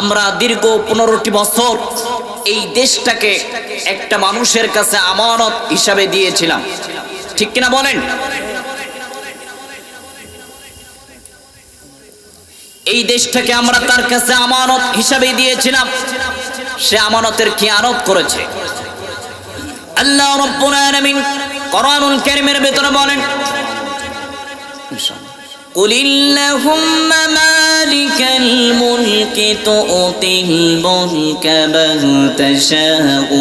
আমরা দীর্ঘ পনেরোটি বছর এই দেশটাকে একটা মানুষের কাছে আমানত হিসাবে দিয়েছিলাম। ঠিক কিনা বলেন? এই দেশটাকে আমরা তার কাছে আমানত হিসাবে দিয়েছিলাম। সে আমানতের কি আরোপ করেছে? আল্লাহ রব্বুল আলামিন কোরআনুল বলেন কুলিল্লাহুম্মা الملك تؤتي الملك من تشاء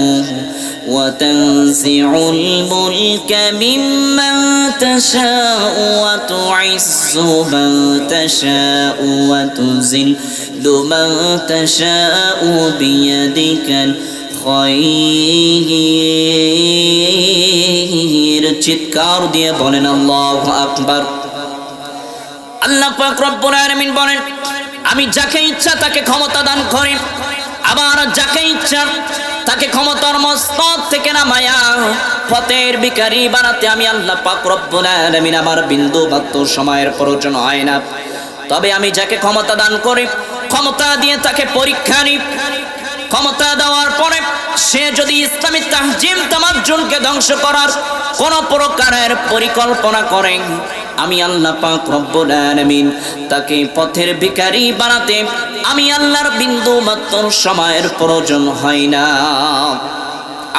وتنزع الملك ممن تشاء وتعز من تشاء وتذل من تشاء بيدك الخير চিৎকার দিয়ে বলেন আল্লাহু আকবার আল্লাহ পাক রব্বুল আলামিন বলেন আমি যাকে ইচ্ছা তাকে ক্ষমতা দান করি। আবার যাকে ইচ্ছা তাকে ক্ষমতার মস্তক থেকে নামায়া পথের বিকারি বানাতে আমি আল্লাহ পাক আমার বিন্দু মাত্র সময়ের প্রয়োজন হয় না। তবে আমি যাকে ক্ষমতা দান করি, ক্ষমতা দিয়ে তাকে পরীক্ষা নিই। ক্ষমতা দেওয়ার পরে সে যদি ইসলামী তাহজিম তামাজ্জুনকে ধ্বংস করার কোন প্রকারের পরিকল্পনা করেন আমি আল্লাহ পাক রব্বুল আলামিন তাকে পথের ভিখারি বানাতে আমি আল্লাহর বিন্দু মাত্র সময়ের প্রয়োজন হয় না।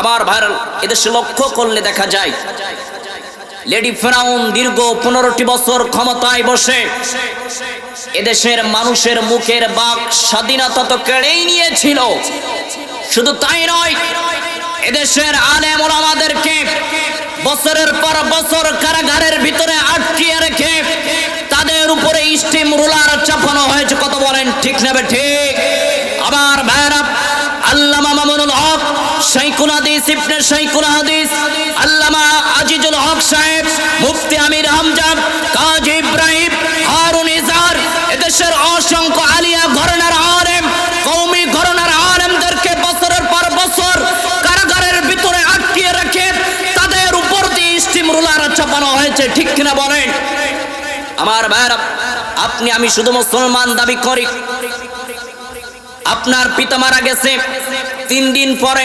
আবার ভাইরাল এদেশে লক্ষ্য করলে দেখা যায়, লেডি ফেরাউন দীর্ঘ পনেরোটি বছর ক্ষমতায় বসে, এদেশের মানুষের মুখের বাক স্বাধীনতা তো কেড়েই নিয়েছিল। শুধু তাই নয়, এদেশের আলেম ওলামাদেরকে বছরের পর বছর কারাগারের ভিতরে বলেন ঠিক। আবার ভাইরা আল্লামা মামুনুল হক, শাইখুল হাদিস, ইবনে শাইখুল হাদিস, আল্লামা আজিজুল হক সাহেব, মুফতি আমির হামজা কাজী ইব্রাহিম, হারুন ইজার, এদেশের অসংখ্য আলিয়া ঘরানার আলেম, কওমি ঘরানার আলেমদেরকে বছরের পর বছর কারাগারের ভিতরে আটকিয়ে রেখে তাদের উপর দিয়ে স্টিম রুলার চাপানো হয়েছে, ঠিক কিনা বলেন? আমার ভাইরা আপনি, আমি শুধু মুসলমান দাবি করি। আপনার পিতা মারা গেছে। তিন দিন পরে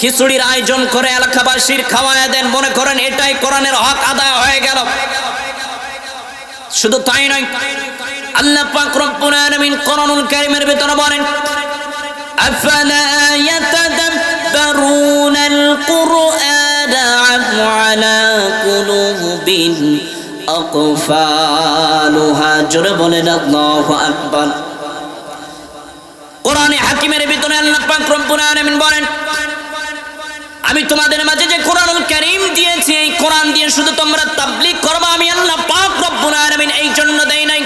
খিচুড়ির আয়োজন করে এলাকাবাসীর খাওয়ায় দেন। মনে করেন এটাই কোরআনের হক আদায় হয়ে গেল। শুধু তাই নয়, আল্লাহ পাক রব্বুল আলামিন কোরআনুল কারীমের ভিতরে বলেন, আফালা ইয়াতাদাব্বারুনাল কুরআনা আম আলা কুলুবিন? আমি তোমাদের মাঝে যে কোরআনুল কারীম দিয়েছি, এই কোরআন দিয়ে শুধু তোমরা তাবলীগ করবে, আমি আল্লাহ পাক এই জন্য দেই নাই।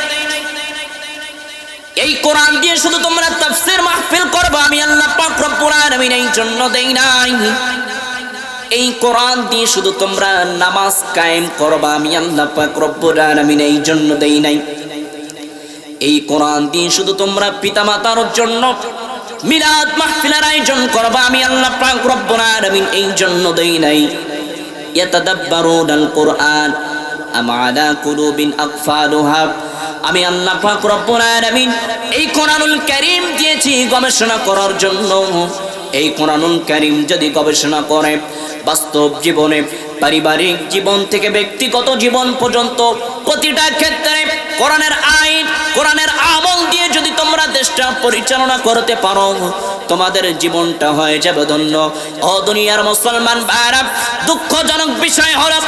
এই কোরআন দিয়ে শুধু তোমরা তাফসীর মাহফিল করবে, আমি আল্লাহ পাক রব্বুল আলামিন এই জন্য দেই নাই। এই কোরআন দিয়ে শুধু তোমরা নামাজ কায়েম করবা, আমি আল্লাহ পাক রব্বুল আলামিন এই জন্য দেই নাই। এই কোরআন দিয়ে শুধু তোমরা পিতামাতার জন্য মিলাদ মাহফিলের আয়োজন করবা, আমি আল্লাহ পাক রব্বুল আলামিন এই জন্য দেই নাই। ইয়াতাদাব্বারুনাল কোরআন, আম আলা কুলুবিন আকফালুহা আমি আল্লাহ পাক এই কোরআনুল কারীম দিয়েছি গবেষণা করার জন্য। এই কোরআনুল কারীম যদি গবেষণা করে, বাস্তব জীবনে, পারিবারিক জীবন থেকে ব্যক্তিগত জীবন পর্যন্ত প্রতিটা ক্ষেত্রে কোরআনের আইন, কোরআনের আমল দিয়ে যদি তোমরা দেশটা পরিচালনা করতে পারো, তোমাদের জীবনটা হয়ে যাবে ধন্য। ও দুনিয়ার মুসলমান ভাইরা দুঃখজনক বিষয় হলো,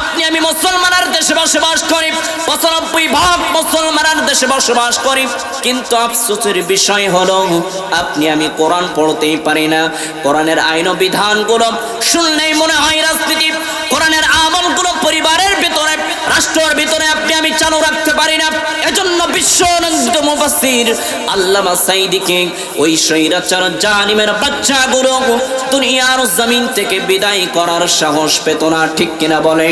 আপনি আমি মুসলমানের দেশে বসবাস করি, পঁচানব্বই ভাগ মুসলমানের দেশে বসবাস করি, কিন্তু আফসোসের বিষয় হলো, আপনি আমি কোরআন পড়তেই পারি না। কোরআনের আইন বিধানগুলো শুনলেই মনে হয় রাজনীতি, কোরআনের আমলগুলো পরিবারের রাষ্ট্রের ভিতরে আপনি আমি চালু রাখতে পারি না। এজন্য বিশ্বনন্দিত মুফাসসির আল্লামা সাইদিকে ওই স্বৈরাচার জালিমের বাচ্চাগুলো দুনিয়ার জমিন থেকে বিদায় করার সাহস পেত না, ঠিক কিনা বলে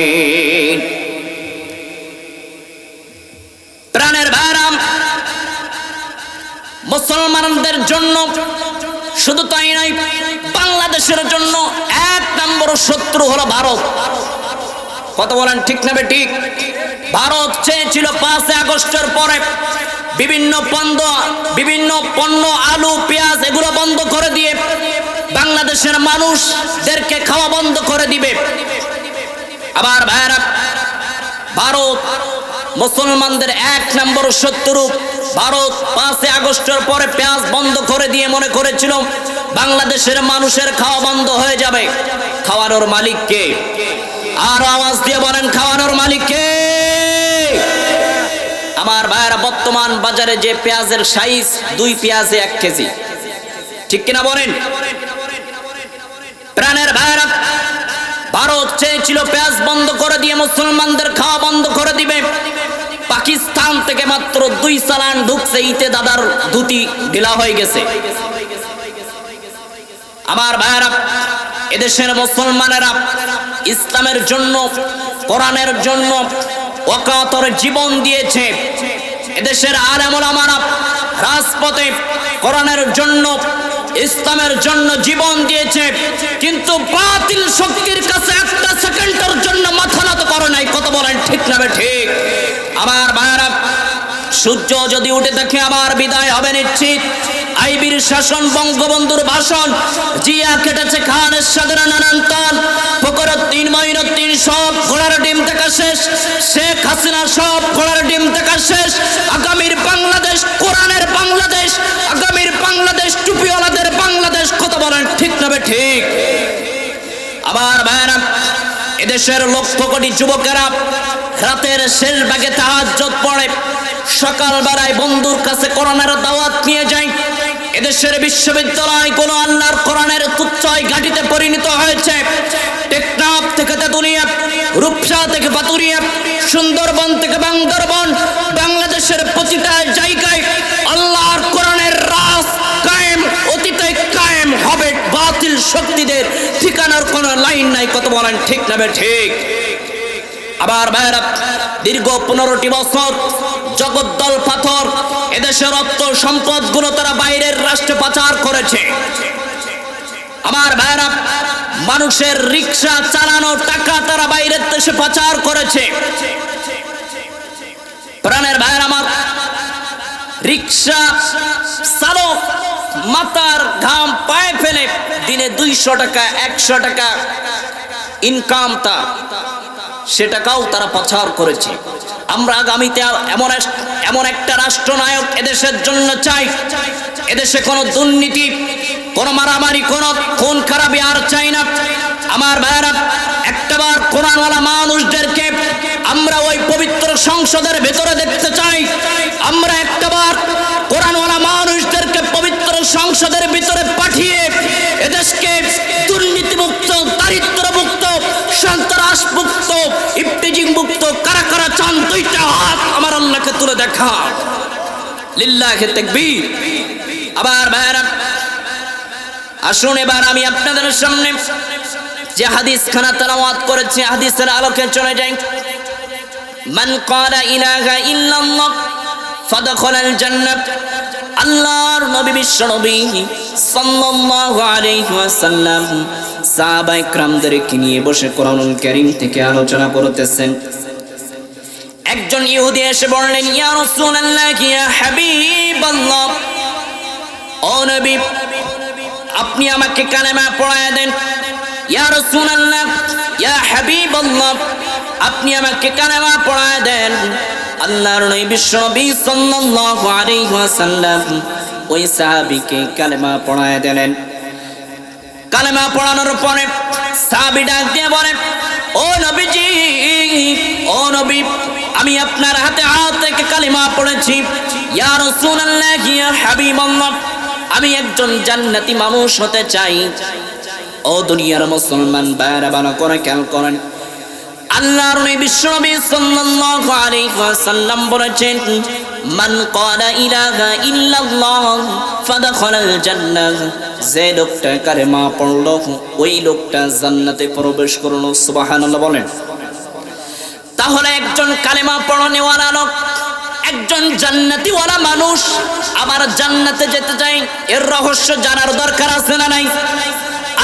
প্রাণের ভারাম মুসলমানদের জন্য শুধু তাই নয়, বাংলাদেশের জন্য এক নম্বর শত্রু হলো ভারত। কত বলেন ঠিক নেবে ঠিক? ভারত চেয়েছিল পাঁচই আগস্টের পরে বিভিন্ন পণ্য বিভিন্ন পণ্য, আলু, পেঁয়াজ এগুলো বন্ধ করে দিয়ে বাংলাদেশের মানুষদেরকে খাওয়া বন্ধ করে দিবে। আবার ভাইরা ভারত মুসলমানদের এক নম্বর শত্রু ভারত পাঁচই আগস্টের পরে পেঁয়াজ বন্ধ করে দিয়ে মনে করেছিল বাংলাদেশের মানুষের খাওয়া বন্ধ হয়ে যাবে। খাওয়ানোর মালিককে আর আওয়াজ দিয়ে বলেন, খাওয়ানোর মালিককে আমার ভাইয়েরা, বর্তমান বাজারে যে পেঁয়াজের সাইজ, দুই পেঁয়াজে এক কেজি। ঠিক কিনা বলেন? প্রাণের ভাইয়েরা, ভারত চেয়েছিল পেঁয়াজ বন্ধ করে দিয়ে মুসলমানদের খাওয়া বন্ধ করে দিবে। পাকিস্তান থেকে মাত্র দুই চালান ঢুকছে, ইতে দাদার দুটি ঢিলা হয়ে গেছে। আমার ভাইয়েরা, এদেশের মুসলমানেরা ইসলামের জন্য, কোরআনের জন্য অকাতর জীবন দিয়েছে। এদেশের আলেমুল আমারা রাজপথে কোরআনের জন্য, ইসলামের জন্য জীবন দিয়েছে, কিন্তু বাতিল শক্তির কাছে একটা সেকেন্ডের জন্য মাথা নত করে নাই। কত বলেন ঠিক না ঠিক? আমার ভাইয়েরা, সূর্য যদি উঠে থাকে আবার বিদায় হবে নিশ্চিত। আইবির শাসন, বঙ্গবন্ধুর ভাষণ। জিয়া কেটেছে খানের সাগরা নানান্তর ফকরুদ্দিন, মঈনুদ্দিন সব ঘোড়ার ডিম দেখা শেষ। শেখ হাসিনা সব ঘোড়ার ডিম দেখা শেষ। আগামীর বাংলাদেশ, কোরআনের বাংলাদেশ, আগামীর বাংলাদেশ, টুপিওয়ালাদের বাংলাদেশ কত বলেন ঠিক না ঠিক? আবার ভাইরা এদেশের লক্ষ কোটি যুবকেরা রাতের শেষ ভাগে তাহাজ্জত পড়ে। সকাল বেলায় বন্ধুর কাছে করোনার দাওয়াত নিয়ে যায়। এদেশের বিশ্ববিদ্যালয় কোন আল্লাহর কোরআনের তুচ্ছয় ঘাটিতে পরিণত হয়েছে। টেকনাফ থেকে তেতুলিয়া, রূপসা থেকে পাতুরিয়া সুন্দরবন থেকে বান্দরবন, বাংলাদেশের প্রতিটা জায়গায় আল্লাহর কোরআনের রাস কায়েম, অতীতে কায়েম হবে, বাতিল শক্তিদের ঠিকানার কোনো লাইন নাই, কত বলেন ঠিক না ঠিক? আবার ভাইরা দীর্ঘ পনেরোটি বছর জগদ্দল পাথর এদেশের অর্থ সম্পদগুলো তারা বাইরের রাষ্ট্রে পাচার করেছে। আমার ভাইরা মানুষের রিক্সা চালানোর টাকা তারা বাইরের দেশে পাচার করেছে। প্রাণের ভাইয়ের আমার, রিক্সা চালক মাতার ঘাম পায়ে ফেলে, দিনে দুইশো টাকা, একশো টাকা ইনকাম তার সে টাকাও তারা পাচার করেছে। আমরা আগামীতে এমন এমন একটা রাষ্ট্রনায়ক এদেশের জন্য চাই। এদেশে কোনো দুর্নীতি, কোনো মারামারি, কোনো খুন খারাপি আর চাই না। আমার ভাইয়েরা, একটাবার কোরআনওয়ালা মানুষদেরকে আমরা ওই পবিত্র সংসদের ভেতরে দেখতে চাই। আমরা একটাবার কোরআনওয়ালা মানুষদেরকে পবিত্র সংসদের ভিতরে পাঠিয়ে এদেশকে দুর্নীতিমুক্ত সন্ত্রাস মুক্ত ইফতিজিং মুক্ত কারা কারা চান, দুইটা হাত আমার আল্লাহকে তুলে দেখা। লিল্লাহে তাকবীর। আবার ভাইরা আসুন এবার আমি আপনাদের সামনে যে হাদিস খানা তেলাওয়াত করেছে, হাদিসের আলোকে চলে যাই। মান ক্বালা ইলাহা ইল্লাল্লাহ, ফাদখালাল জান্নাত। আল্লাহর নবী বিশ্ব নবী সাল্লাল্লাহু আলাইহি ওয়াসাল্লাম সাহাবায়ে کرامদেরকে নিয়ে বসে কোরআনুল কারীম থেকে আলোচনা করতেছেন? একজন ইহুদি এসে বললেন, ইয়া রাসূলুল্লাহ, ইয়া হাবিবাল্লাহ। ও নবী, আপনি আমাকে কালেমা পড়ায় দেন। ইয়া রাসূলুল্লাহ, ইয়া হাবিবাল্লাহ। আপনি আমাকে কালেমা পড়ায় দেন। আল্লাহর নবী সাল্লাল্লাহু আলাইহি ওয়াসাল্লাম ওই সাহাবীকে কালেমা পড়ায় দিলেন। কালেমা পড়ানোর পরে সাহাবী ডাক দিয়ে বলে ও নবীজি, ও নবী, আমি আপনার হাতে হাত থেকে কালিমা পড়েছি। ইয়া রাসূলুল্লাহ, ইয়া হাবিবাল্লাহ, আমি একজন জান্নাতি মানুষ হতে চাই। ও দুনিয়ার মুসলমান বাইরে ভালো করে খেয়াল করেন আল্লাহর নবী বিশ্বনবী সাল্লাল্লাহু আলাইহি ওয়াসাল্লাম বলেছেন, মান ক্বালা ইলাহা ইল্লাল্লাহ ফাদখালাল জান্নাহ। যে লোকটা কালেমা পড়ল, ওই লোকটা জান্নাতে প্রবেশ করল, সুবহানাল্লাহ বলেন। তাহলে একজন কালেমা পড়ানেওয়ালা লোক, একজন জান্নাতিওয়ালা মানুষ আবার জান্নাতে যেতে চাই এর রহস্য জানার দরকার আছে না নাই?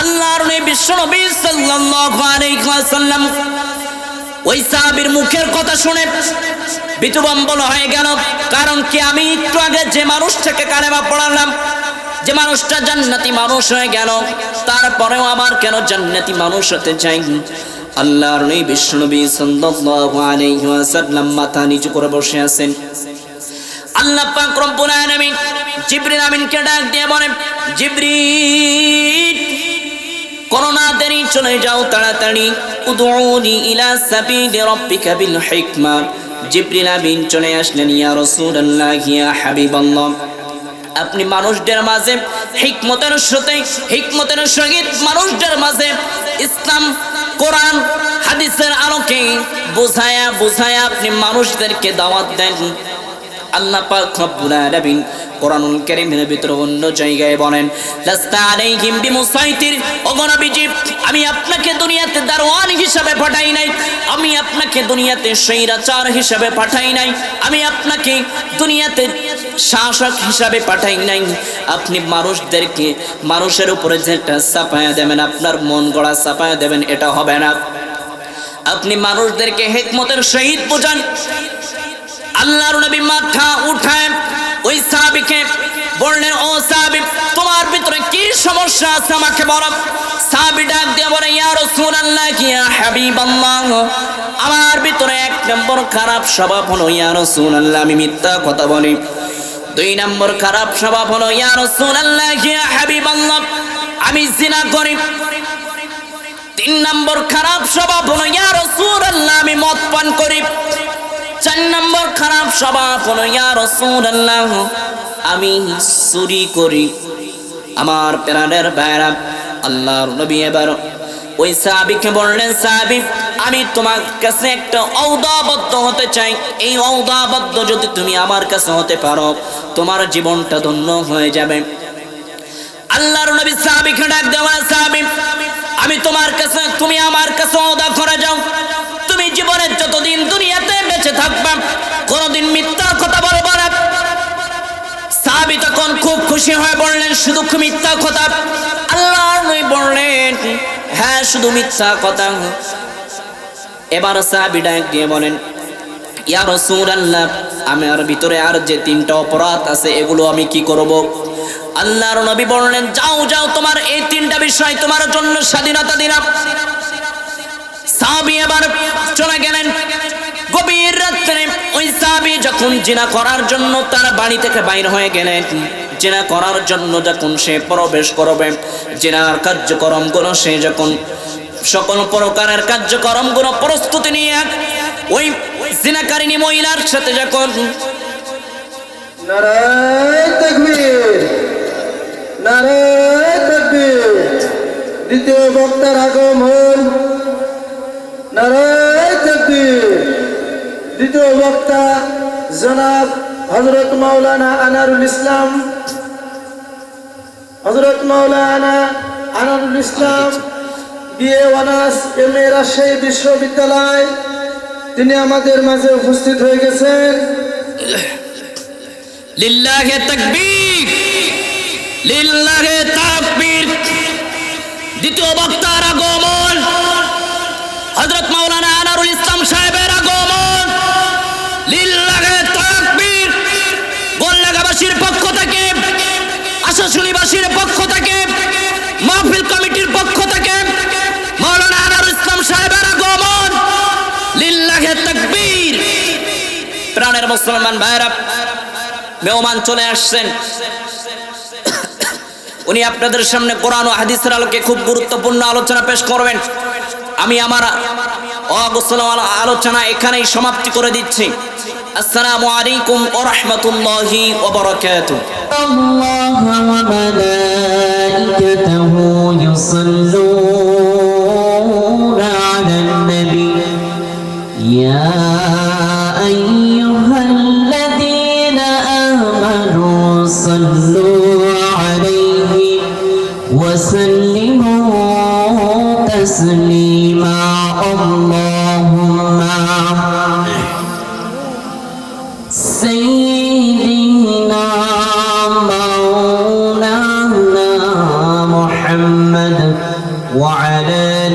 আল্লাহর নবী বিশ্বনবী সাল্লাল্লাহু আলাইহি ওয়াসাল্লাম ওই সাহাবীর মুখের কথা শুনে বিতুবম্বল হয়ে গেল, কারণ কি আমি একটু আগে যে মানুষটাকে কালেমা পড়ালাম, যে মানুষটা জান্নাতি মানুষ হয়ে গেল, তারপরেও আবার কেন জান্নাতি মানুষ হতে চাই? আল্লাহর নবী বিষ্ণুনবী সাল্লাল্লাহু আলাইহি ওয়াসাল্লাম মাথা নিচু করে বসে আছেন। আল্লাহ পাক রব্বুল আলামিন জিবরিল আমিনকে ডাক দিয়ে বলেন, জিবরিল করোনা দেরি, চলে যাও তাড়াতাড়ি। আমিন চলে আসলেন আপনি মানুষদের মাঝে হিকমতের সাথে হিকমতের সহিত মানুষদের মাঝে ইসলাম, কোরআন, হাদিসের আলোকে বোঝায়া বোঝায়া আপনি মানুষদেরকে দাওয়াত দেন। আল্লাহ পাক কোরআনুল ভিতরে অন্য জায়গায় বলেন আমি আপনাকে দুনিয়াতে দারওয়ান হিসাবে পাঠাই নাই। আমি আপনাকে দুনিয়াতে স্বৈরাচার হিসাবে পাঠাই নাই। আমি আপনাকে দুনিয়াতে শাসক হিসাবে পাঠাই নাই। আপনি মানুষদেরকে, মানুষের উপরে যেটা চাপায়া দেবেন, আপনার মন গড়া চাপায়া দেবেন, এটা হবে না। আপনি মানুষদেরকে হেকমতের সহিত বোঝান। আল্লাহর নবী মাথা উঠায় ওই সাহাবীকে বললেন, ও সাহাবী, তোমার ভিতরে কি সমস্যা আছে আমাকে বলো? সাহাবী ডাক দিয়ে বলে, ইয়া রাসূলুল্লাহ, ইয়া হাবিবাল্লাহ, আমার ভিতরে এক নম্বর খারাপ স্বভাব হলো, ইয়া রাসূলুল্লাহ, আমি মিথ্যা কথা বলি। দুই নম্বর খারাপ স্বভাব হলো, ইয়া রাসূলুল্লাহ, ইয়া হাবিবাল্লাহ, আমি জিনা করি। তিন নম্বর খারাপ স্বভাব হলো, ইয়া রাসূলুল্লাহ, আমি মদ পান করি। চার নম্বর খারাপ স্বভাব হলো, ইয়া আমি চুরি করি। আমার প্রাণের ভাইরা আল্লাহর নবী এবার ওই সাহাবীকে বললেন, সাহাবী, আমি তোমার কাছে একটা ঔদাবদ্ধ হতে চাই। এই ঔদাবদ্ধ যদি তুমি আমার কাছে হতে পারো, তোমার জীবনটা ধন্য হয়ে যাবে। আল্লাহর নবী সাহাবীকে ডাক দেওয়া সাহাবী, আমি তোমার কাছে, তুমি আমার কাছে ওদা করে যাও। তুমি জীবনের যতদিন দুনিয়াতে বেঁচে থাকবা কোনোদিন মিথ্যা কথা বলব না। সাহাবী তখন খুব খুশি হয়ে বললেন, শুধু মিথ্যা কথা? আল্লাহর নবী বললেন হ্যাঁ শুধু মিথ্যা কথা। এবার সাহাবী ডাক দিয়ে বলেন, ইয়া রাসূলুল্লাহ আমার ভিতরে আর যে তিনটা অপরাধ আছে, এগুলো আমি কি করব? আল্লাহর নবী বললেন, যাও যাও, তোমার এই তিনটা বিষয় তোমার জন্য স্বাধীনতা দিলাম। সাহাবী এবার চলে গেলেন গভীর রাত্রে ওই সাহাবী যখন জিনা করার জন্য তার বাড়ি থেকে বাইর হয়ে গেলেন, জেনা করার জন্য যখন সে প্রবেশ করবে, জেনার কার্যক্রমগুলো সে যখন সকল প্রকারের কার্যক্রমগুলো প্রস্তুতি নিয়ে ওই জিনাকারিনী মহিলার সাথে যখন দ্বিতীয় বক্তার আগমন, নারায় তাকবীর। দ্বিতীয় বক্তা জনাব হজরত Maulana Anarul Islam. Hazrat Maulana Anarul Islam BA honours M A Rajshahi বিশ্ববিদ্যালয়, তিনি আমাদের মাঝে উপস্থিত হয়ে গেছেন। লিল্লাহে তাকবীর লিল্লাহে তাকবীর। দ্বিতীয় বক্তার আগমন, হযরত মাওলানা আনারুল ইসলাম সাহেবের সম্মানের মুসলমান ভাইরা মেহমান চলে আসছেন। উনি আপনাদের সামনে কোরআন হাদিসের আলোকে খুব গুরুত্বপূর্ণ আলোচনা পেশ করবেন। আমি আমার আলোচনা এখানেই সমাপ্তি করে দিচ্ছি। আসসালামু আলাইকুম ও রহমতুল্লাহি ওবরাকাতুহু وعلى